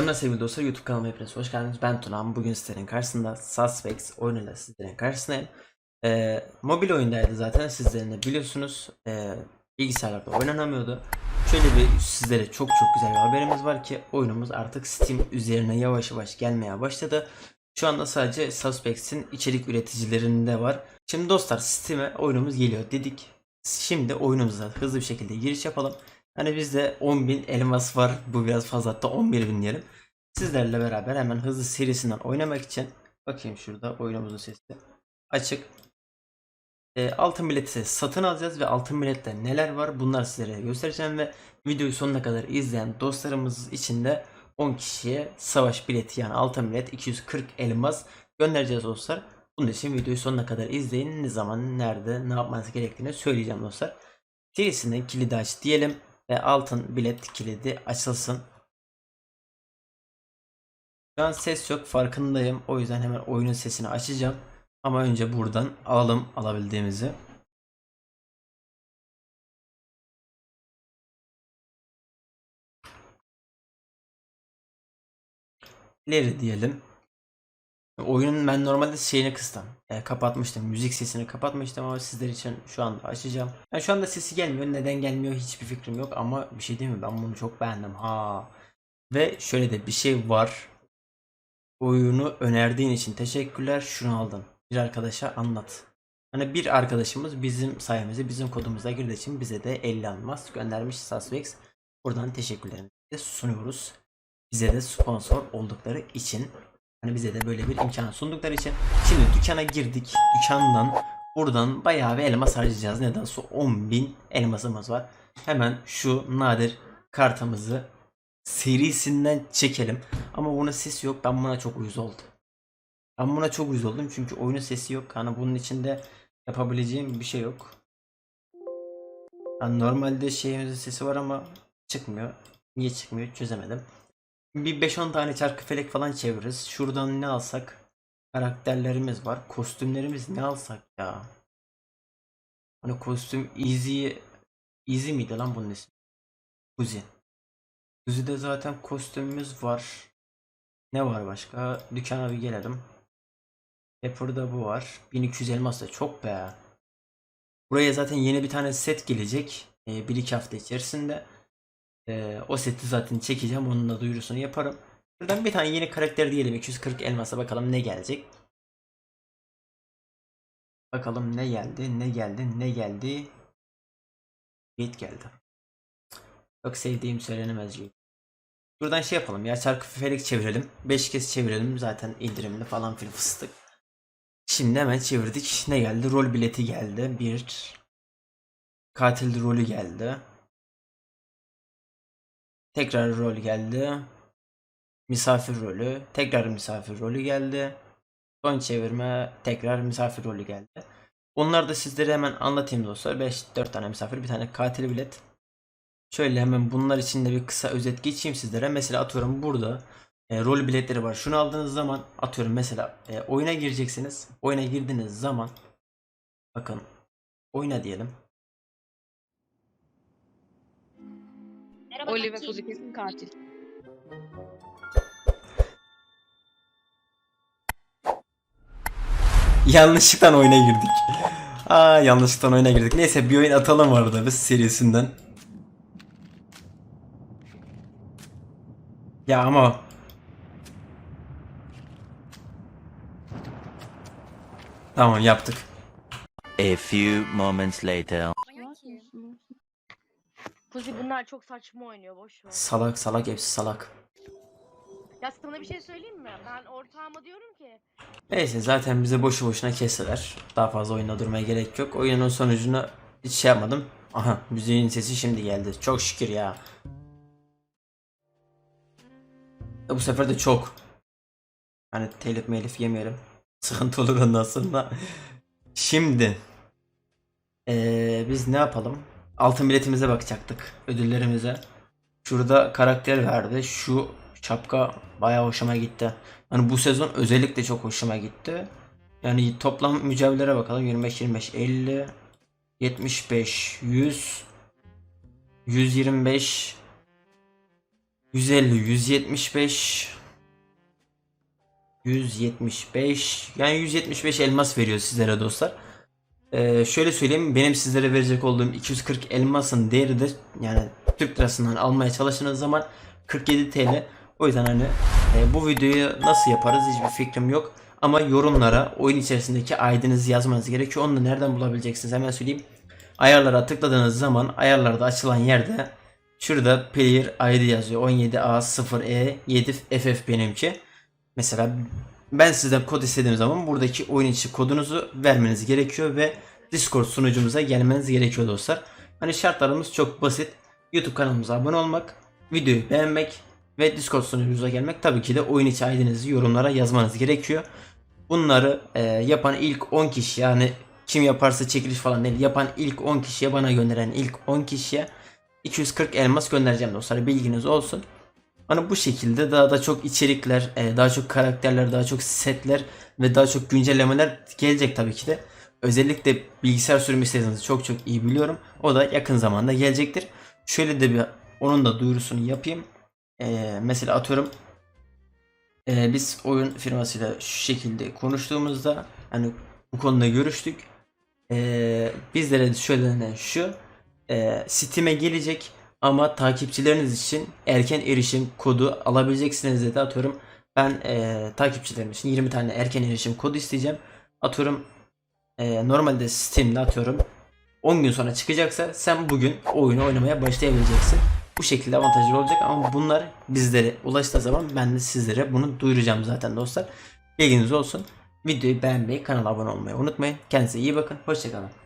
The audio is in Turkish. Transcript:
Selamlar sevgili dostlar YouTube kanalıma hepiniz hoş geldiniz. Ben Tunağım. Bugün sizlerin karşısında Suspects oyunuyla sizlerin karşısındayım. Ee, mobil oyundaydı zaten sizlerin de biliyorsunuz. Ee, bilgisayarlarda oynanamıyordu. Şöyle bir sizlere çok çok güzel bir haberimiz var ki oyunumuz artık Steam üzerine yavaş yavaş gelmeye başladı. Şu anda sadece Suspects'in içerik üreticilerinde var. Şimdi dostlar Steam'e oyunumuz geliyor dedik. Şimdi oyunumuza hızlı bir şekilde giriş yapalım. Hani bizde 10.000 elmas var. Bu biraz fazla hatta 11.000 diyelim. Sizlerle beraber hemen hızlı serisinden oynamak için bakayım şurada oyunumuzun sesi açık. E, altın bileti satın alacağız ve altın bilette neler var bunlar sizlere göstereceğim ve videoyu sonuna kadar izleyen dostlarımız için de 10 kişiye savaş bileti yani altın bilet 240 elmas göndereceğiz dostlar. Bunun için videoyu sonuna kadar izleyin. Ne zaman, nerede, ne yapmanız gerektiğini söyleyeceğim dostlar. Serisinden kilidi aç diyelim ve altın bilet kilidi açılsın. Şu an ses yok farkındayım. O yüzden hemen oyunun sesini açacağım. Ama önce buradan alalım alabildiğimizi. İleri diyelim. Oyunun ben normalde şeyini kıstım. E, kapatmıştım. Müzik sesini kapatmıştım ama sizler için şu anda açacağım. Yani şu anda sesi gelmiyor. Neden gelmiyor hiçbir fikrim yok ama bir şey değil mi? Ben bunu çok beğendim. Ha. Ve şöyle de bir şey var. Oyunu önerdiğin için teşekkürler. Şunu aldım. Bir arkadaşa anlat. Hani bir arkadaşımız bizim sayemizde bizim kodumuza girdiği için bize de 50 almaz göndermiş Suspex. Buradan teşekkürlerimizi sunuyoruz. Bize de sponsor oldukları için Hani bize de böyle bir imkan sundukları için. Şimdi dükkana girdik. Dükkandan buradan bayağı bir elmas harcayacağız. Nedense 10.000 elmasımız var. Hemen şu nadir kartımızı serisinden çekelim. Ama bunun sesi yok. Ben buna çok uyuz oldum. Ben buna çok uyuz oldum çünkü oyunun sesi yok. Hani bunun içinde yapabileceğim bir şey yok. Yani normalde şeyimizin sesi var ama çıkmıyor. Niye çıkmıyor çözemedim. Bir 5-10 tane çarkı felek falan çeviririz. Şuradan ne alsak? Karakterlerimiz var. Kostümlerimiz ne alsak ya? Hani kostüm Easy Easy miydi lan bunun ismi? Kuzi. Kuzi'de zaten kostümümüz var. Ne var başka? Dükkana bir gelelim. Pepper'da bu var. 1200 elmas da çok be. Buraya zaten yeni bir tane set gelecek. 1-2 hafta içerisinde. Ee, o seti zaten çekeceğim. Onun da duyurusunu yaparım. Buradan bir tane yeni karakter diyelim. 240 elmasa bakalım ne gelecek. Bakalım ne geldi, ne geldi, ne geldi. Gate geldi. Çok sevdiğim söylenemez Gate. Buradan şey yapalım ya çarkı felek çevirelim. 5 kez çevirelim zaten indirimli falan fil fıstık. Şimdi hemen çevirdik. Ne geldi? Rol bileti geldi. Bir katil rolü geldi. Tekrar rol geldi. Misafir rolü. Tekrar misafir rolü geldi. Son çevirme tekrar misafir rolü geldi. Onları da sizlere hemen anlatayım dostlar. 5-4 tane misafir bir tane katil bilet. Şöyle hemen bunlar için de bir kısa özet geçeyim sizlere. Mesela atıyorum burada e, rol biletleri var. Şunu aldığınız zaman atıyorum mesela e, oyuna gireceksiniz. Oyuna girdiğiniz zaman bakın oyuna diyelim. Merhaba Oli ve kanki. Fuzi kesin katil. Yanlışlıkla oyuna girdik. Aa yanlışlıkla oyuna girdik. Neyse bir oyun atalım arada biz serisinden. Ya ama Tamam yaptık. A few moments later. Kuzi bunlar çok saçma oynuyor boş ver. Salak salak hepsi salak. Ya sana bir şey söyleyeyim mi? Ben ortağıma diyorum ki Neyse zaten bize boşu boşuna keseler. Daha fazla oyunda durmaya gerek yok. Oyunun sonucunu hiç şey yapmadım. Aha müziğin sesi şimdi geldi. Çok şükür ya. E, Bu sefer de çok. Hani telif melif yemeyelim. Sıkıntı olur ondan sonra. Şimdi. Ee, biz ne yapalım? Altın biletimize bakacaktık. Ödüllerimize. Şurada karakter verdi. Şu şapka bayağı hoşuma gitti. Hani bu sezon özellikle çok hoşuma gitti. Yani toplam mücevherlere bakalım. 25, 25, 50, 75, 100, 125, 150, 175 175 yani 175 elmas veriyor sizlere dostlar. Ee, şöyle söyleyeyim benim sizlere verecek olduğum 240 elmasın değeri de yani Türk lirasından almaya çalıştığınız zaman 47 TL. O yüzden hani e, bu videoyu nasıl yaparız hiçbir fikrim yok. Ama yorumlara oyun içerisindeki ID'nizi yazmanız gerekiyor. Onu da nereden bulabileceksiniz hemen söyleyeyim. Ayarlara tıkladığınız zaman ayarlarda açılan yerde şurada player ID yazıyor. 17A0E7FF benimki. Mesela ben sizden kod istediğim zaman buradaki oyun içi kodunuzu vermeniz gerekiyor ve Discord sunucumuza gelmeniz gerekiyor dostlar. Hani şartlarımız çok basit. YouTube kanalımıza abone olmak, videoyu beğenmek ve Discord sunucumuza gelmek. Tabii ki de oyun içi ID'nizi yorumlara yazmanız gerekiyor. Bunları e, yapan ilk 10 kişi yani kim yaparsa çekiliş falan değil yapan ilk 10 kişiye bana gönderen ilk 10 kişiye 240 elmas göndereceğim dostlar bilginiz olsun. Hani bu şekilde daha da çok içerikler, e, daha çok karakterler, daha çok setler ve daha çok güncellemeler gelecek tabii ki de. Özellikle bilgisayar sürümü istediğinizi çok çok iyi biliyorum. O da yakın zamanda gelecektir. Şöyle de bir onun da duyurusunu yapayım. E, mesela atıyorum e, biz oyun firmasıyla şu şekilde konuştuğumuzda hani bu konuda görüştük. E, bizlere söylenen şu e, Steam'e gelecek ama takipçileriniz için erken erişim kodu alabileceksiniz dedi atıyorum. Ben e, takipçilerim için 20 tane erken erişim kodu isteyeceğim. Atıyorum e, normalde Steam'de atıyorum 10 gün sonra çıkacaksa sen bugün oyunu oynamaya başlayabileceksin. Bu şekilde avantajlı olacak ama bunlar bizlere ulaştığı zaman ben de sizlere bunu duyuracağım zaten dostlar. Bilginiz olsun. Videoyu beğenmeyi, kanala abone olmayı unutmayın. Kendinize iyi bakın. Hoşçakalın.